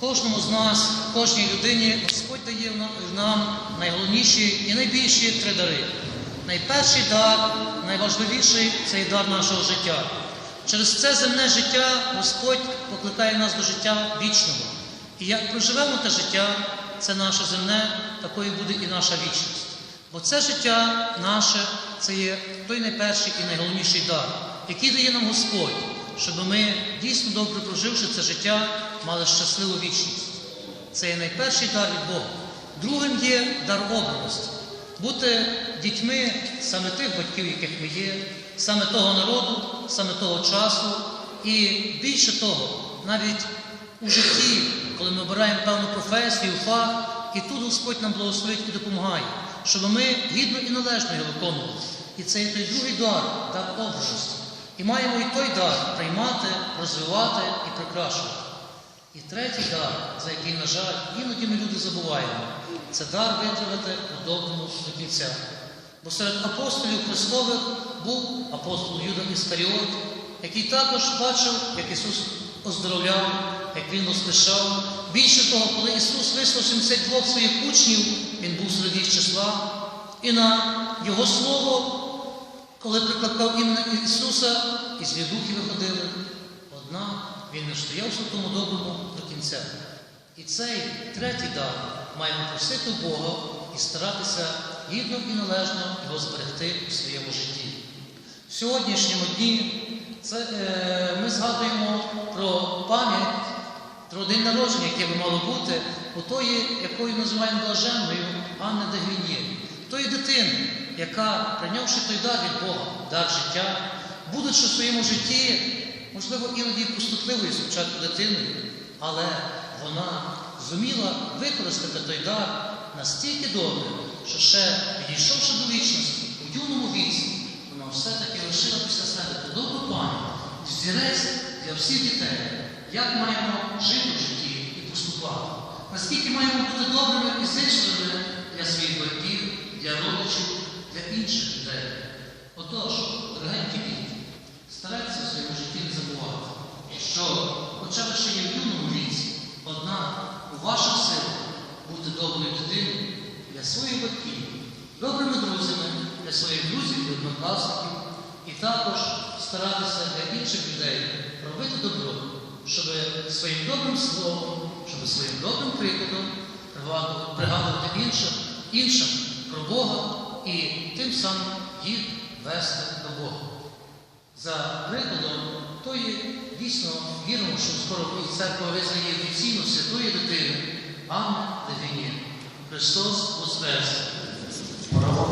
Кожному з нас, кожній людині Господь дає нам найголовніші і найбільші три дари. Найперший дар, найважливіший це дар нашого життя. Через це земне життя Господь покликає нас до життя вічного. І як проживемо те життя, це наше земне, такою буде і наша вічність. Бо це життя наше це є той найперший і найголовніший дар, який дає нам Господь, щоб ми, дійсно добре проживши це життя, мали щасливу вічність. Це є найперший дар від Бога. Другим є дар обраності. Бути дітьми саме тих батьків, яких ми є, саме того народу, саме того часу. І більше того, навіть у житті, коли ми обираємо певну професію, фах, і тут Господь нам благословить і допомагає, щоб ми гідно і належно його виконували. І це є той другий дар, дар образності. І маємо і той дар приймати, розвивати і прикрашувати. І третій дар, за який, на жаль, іноді ми люди забуваємо, це дар витримати у доброму до кінця. Бо серед апостолів Христових був апостол Юда Іскаріот, який також бачив, як Ісус оздоровляв, як Він воскрешав. Більше того, коли Ісус вислав 72 своїх учнів, Він був серед їх числа, і на Його Слово, коли прикликав ім'я Ісуса, і злі духи виходили, однак Він не стояв в тому доброму до кінця. І цей третій дар маємо просити Бога і старатися гідно і належно його зберегти у своєму житті. В сьогоднішньому дні це, е, ми згадуємо про пам'ять, про день народження, яке би мало бути, у тої, якою називаємо блаженною Анни Дегвінє, тої дитини, яка, прийнявши той дар від Бога, дар життя, будучи в своєму житті, можливо, іноді пустотливою спочатку дитиною, але вона зуміла використати той дар настільки добре, що ще підійшовши до вічності у юному віці, вона все-таки лишила після себе ту добру пам'ять, взірець для всіх дітей, як маємо жити в житті і поступати, наскільки маємо бути добрими і зичливими для своїх батьків, для родичів, інших людей. Отож, дорогенькі діти, старайтеся в своєму житті не забувати, що, хоча ви ще є в юному віці, однак у ваших силах бути доброю дитиною для своїх батьків, добрими друзями для своїх друзів і однокласників, і також старатися для інших людей робити добро, щоб своїм добрим словом, щоб своїм добрим прикладом пригадувати іншим, іншим про Бога і тим самим їх вести до Бога. За прикладом тої дійсно віримо, що скоро і церква визнає офіційно святої дитини Анни Левіні. Христос Воскрес!